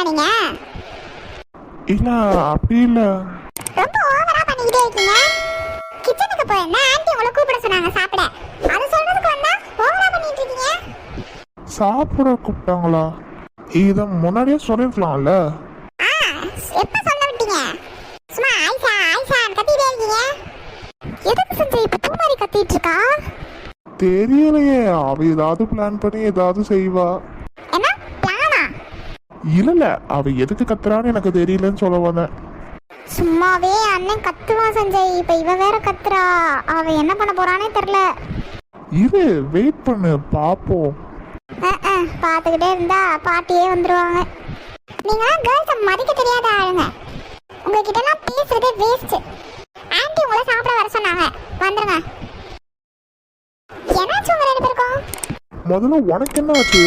இருக்கீங்களா நீங்க இல்ல அப்படி இல்ல. ரொம்ப ஓவரா பண்ணிக்கிட்டே இருக்கீங்க. கிச்சனுக்கு போயிருந்தா ஆன்ட்டி உங்களை கூப்பிட சொன்னாங்க சாப்பிட. அது சொல்றதுக்கு வந்தா ஓவரா பண்ணிட்டு இருக்கீங்க. சாப்பிட கூப்பிட்டாங்களா? இத முன்னாடியே சொல்லிருக்கலாம்ல. எப்ப சொல்ல விட்டீங்க? சும்மா ஆயிஷா ஆயிஷா கத்திட்டே இருக்கீங்க. எதுக்கு செஞ்சு இப்ப பூ மாதிரி கத்திட்டு இருக்கா? தெரியலையே. அவ ஏதாவது பிளான் பண்ணி ஏதாவது செய்வா. இல்ல அவ எதுக்கு கத்துறான்னு எனக்கு தெரியலன்னு சொல்ல வந்தேன். சும்மாவே அண்ணன் கத்துவான் சஞ்சய். இப்ப இவ வேற கத்துறா. அவ என்ன பண்ண போறானே தெரியல இரு வெயிட் பண்ணு. பாப்போம். பாத்துக்கிட்டே இருந்தா பாட்டியே வந்துருவாங்க. நீங்களாம் கேர்ள்ஸ் மதிக்க தெரியாத ஆளுங்க. உங்ககிட்ட எல்லாம் பேசுறதே வேஸ்ட் ஆன்ட்டி உங்களை சாப்பிட வர சொன்னாங்க. வந்துருங்க. என்னாச்சு உங்க ரெண்டு பேருக்கும்? முதல்ல உனக்கு என்ன ஆச்சு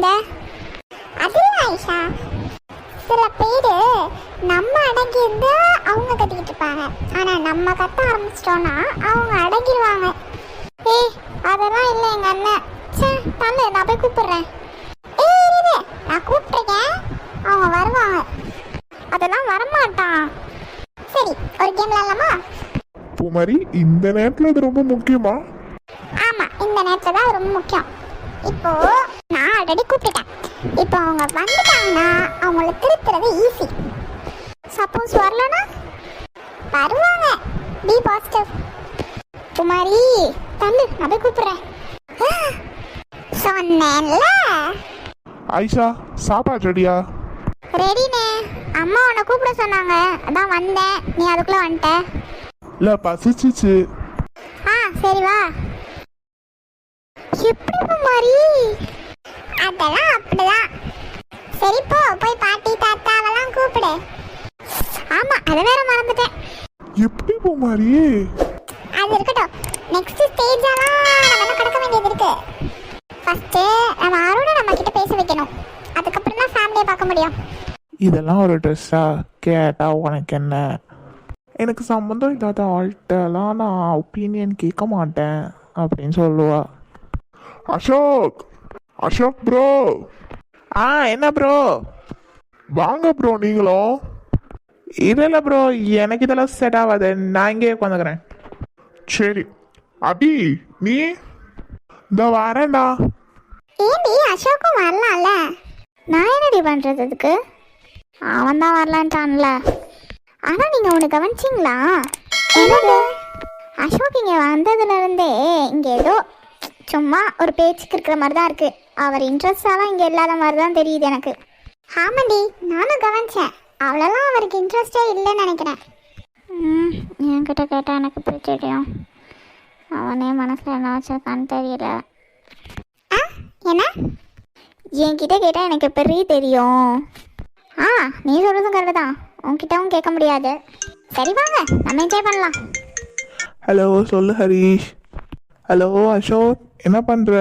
அது ஆயிஷா சில பேரு நம்ம அடங்கி இருந்தா அவங்க கத்திக்கிட்டு இருப்பாங்க. ஆனா நம்ம கத்த ஆரம்பிச்சிட்டோம்னா அவங்க அடங்கிடுவாங்க ஏய் அதெல்லாம் இல்ல எங்க அண்ணன். சே தள்ளு நான் போய் கூப்பிடுறேன். ஏய் இரு, நான் கூப்பிட்டுருக்கேன். அவங்க வருவாங்க. அதெல்லாம் வரமாட்டான். சரி ஒரு கேம் விளாடலாமா பூமாரி இந்த நேரத்துல இது ரொம்ப முக்கியமா? ஆமா இந்த நேரத்துல தான் ரொம்ப முக்கியம். இப்போ ஆல்ரெடி கூப்பிட்டுட்டேன் இப்போ அவங்க வந்துட்டாங்கன்னா அவங்கள திருத்துறது ஈஸி சப்போஸ் வரலனா வருவாங்க. பி பாசிட்டிவ் குமாரி தள்ளு நான் போய் கூப்பிடுறேன். சொன்னேன்ல. ஐஷா சாப்பாடு ரெடியா? ரெடினே அம்மா உன்னை கூப்பிட சொன்னாங்க. அதான் வந்தேன். நீ அதுக்குள்ள வந்துட்ட. இல்ல பசிச்சிச்சு ஆ சரி வா. எப்படி குமாரி? அதெல்லாம் அப்படிதான். சரி போ போய் பாட்டி தாத்தா அவெல்லாம் கூப்பிடு. ஆமா அதை வேற மறந்துட்டேன். எப்படி பூமாரி அது இருக்கட்டும். நெக்ஸ்ட் ஸ்டேஜெல்லாம் நம்ம இன்னும் கடக்க வேண்டியது இருக்கு. ஃபர்ஸ்ட் நம்ம அருணை நம்ம கிட்ட பேச வைக்கணும். அதுக்கப்புறம் தான் ஃபேமிலியை பார்க்க முடியும். இதெல்லாம் ஒரு ட்ரெஸ்ஸா கேட்டா உனக்கு என்ன? எனக்கு சம்மந்தம் இல்லாத ஆள்கிட்டலாம் நான் ஒப்பீனியன் கேட்க மாட்டேன் அப்படின்னு சொல்லுவா. அசோக்! அசோக் ப்ரோ ஆ என்ன ப்ரோ வாங்க ப்ரோ நீங்களும். இல்லை இல்லை ப்ரோ எனக்கு இதெல்லாம் செட் ஆகாது. நான் இங்கே உட்காந்துக்கிறேன். சரி. அபி நீ? இந்த வரேன்டா. ஏண்டி அசோக்கும் வரலாம்ல? நான் என்னடி பண்றது அதுக்கு? அவன் தான் வரலான்ட்டான்ல. ஆனா நீங்க ஒன்று கவனிச்சிங்களா? என்னது? அசோக் இங்க வந்ததுல இருந்தே இங்க ஏதோ சும்மா ஒரு பேச்சுக்கு இருக்கிற மாதிரி தான் இருக்கு. அவர் இன்ட்ரெஸ்டாலாம் இங்கே இல்லாத மாதிரி தான் தெரியுது எனக்கு. ஆமாண்டி நானும் கவனிச்சேன். அவ்வளோலாம் அவருக்கு இன்ட்ரெஸ்டே இல்லைன்னு நினைக்கிறேன். ம் என்கிட்ட கேட்டால் எனக்கு போய் தெரியும் அவனே மனசில் என்ன வச்சிருக்கான்னு தெரியல. ஆ என்ன? என்கிட்ட கேட்டால் எனக்கு பெரிய தெரியும். ஆ நீ சொல்கிறதும் கரெக்டு தான். உன்கிட்டவும் கேட்க முடியாது. சரி வாங்க நம்ம என்ஜாய் பண்ணலாம். ஹலோ சொல்லு ஹரீஷ். ஹலோ அசோக் என்ன பண்ணுற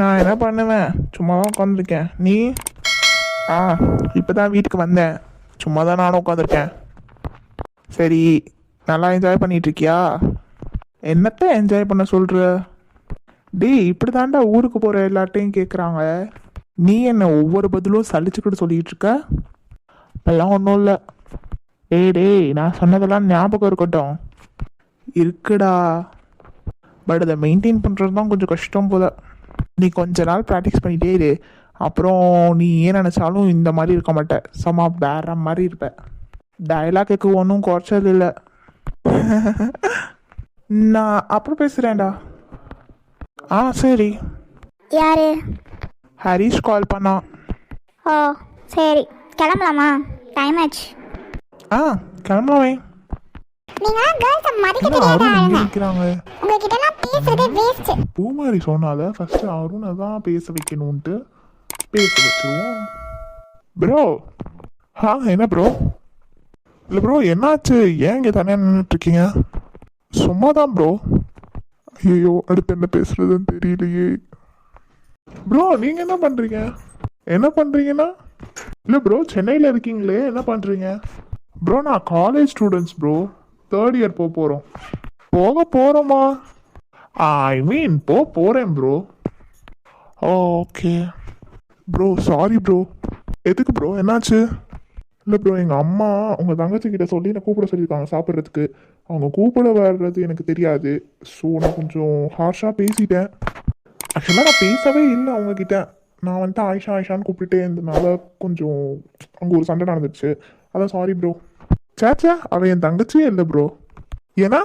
நான் என்ன பண்ணுவேன்? சும்மா தான் உட்காந்துருக்கேன் நீ? ஆ இப்போ தான் வீட்டுக்கு வந்தேன். சும்மா தான் நானும் உட்காந்துருக்கேன் சரி நல்லா என்ஜாய் பண்ணிகிட்ருக்கியா என்னத்த என்ஜாய் பண்ண சொல்கிற டேய் இப்படி தாண்டா ஊருக்கு போகிற எல்லார்ட்டையும் கேட்குறாங்க நீ என்னை ஒவ்வொரு பதிலும் சலிச்சுக்கிட்டு சொல்லிகிட்டு இருக்க அப்பெல்லாம் ஒன்றும் இல்லை. ஏய் டேய் நான் சொன்னதெல்லாம் ஞாபகம் இருக்கட்டும். இருக்குடா. பட் அதை மெயின்டைன் பண்ணுறது தான் கொஞ்சம் கஷ்டம் போல. நீ கொஞ்ச நாள் ப்ராக்டிஸ் பண்ணிட்டே இரு. அப்புறம் நீ ஏன் நினச்சாலும் இந்த மாதிரி இருக்க மாட்ட. சமா வேற மாதிரி இருப்ப. டயலாக்கு ஒன்றும் குறைச்சல் இல்லை. நான் அப்புறம் பேசுகிறேன்டா ஆ சரி. யாரு? ஹரிஷ் கால் பண்ணான் ஓ சரி. கிளம்பலாமா? டைம் ஆச்சு. ஆ கிளம்பலாமே நீங்களாம் கேர்ள்ஸை மதிக்க தெரியாத ஆளுங்க. பேசுறதே வேஸ்ட் பூமாரி சொன்னால ஃபர்ஸ்ட் அருணை தான் பேச வைக்கணும்ட்டு பேச வச்சிருவோம். ப்ரோ ஆ என்ன ப்ரோ இல்லை ப்ரோ என்னாச்சு? ஏன் இங்கே தனியாக நின்றுட்டு இருக்கீங்க? சும்மா தான் ப்ரோ ஐயோ அடுத்து என்ன பேசுறதுன்னு தெரியலையே. ப்ரோ நீங்கள் என்ன பண்ணுறீங்க என்ன பண்ணுறீங்கன்னா இல்லை ப்ரோ சென்னையில் இருக்கீங்களே என்ன பண்ணுறீங்க ப்ரோ நான் college students bro third year போக போகிறோம் போக போகிறோமா ஐ மீன் போ போகிறேன் bro okay bro sorry bro எதுக்கு ப்ரோ என்னாச்சு? இல்லை ப்ரோ எங்கள் அம்மா உங்கள் தங்கச்சி கிட்ட சொல்லி என்னை கூப்பிட சொல்லியிருக்காங்க சாப்பிட்றதுக்கு. அவங்க கூப்பிட வர்றது எனக்கு தெரியாது. ஸோ நான் கொஞ்சம் ஹார்ஷாக பேசிட்டேன். ஆக்சுவலாக நான் பேசவே இல்லை அவங்கக்கிட்ட நான் வந்துட்டு ஆயிஷா ஆயிஷான்னு கூப்பிட்டுட்டே இருந்தனால கொஞ்சம் அங்கே ஒரு சண்டை நடந்துச்சு அதான் சாரி ப்ரோ சேச்சா அவன் என் தங்கச்சியே இல்லை ப்ரோ ஏன்னா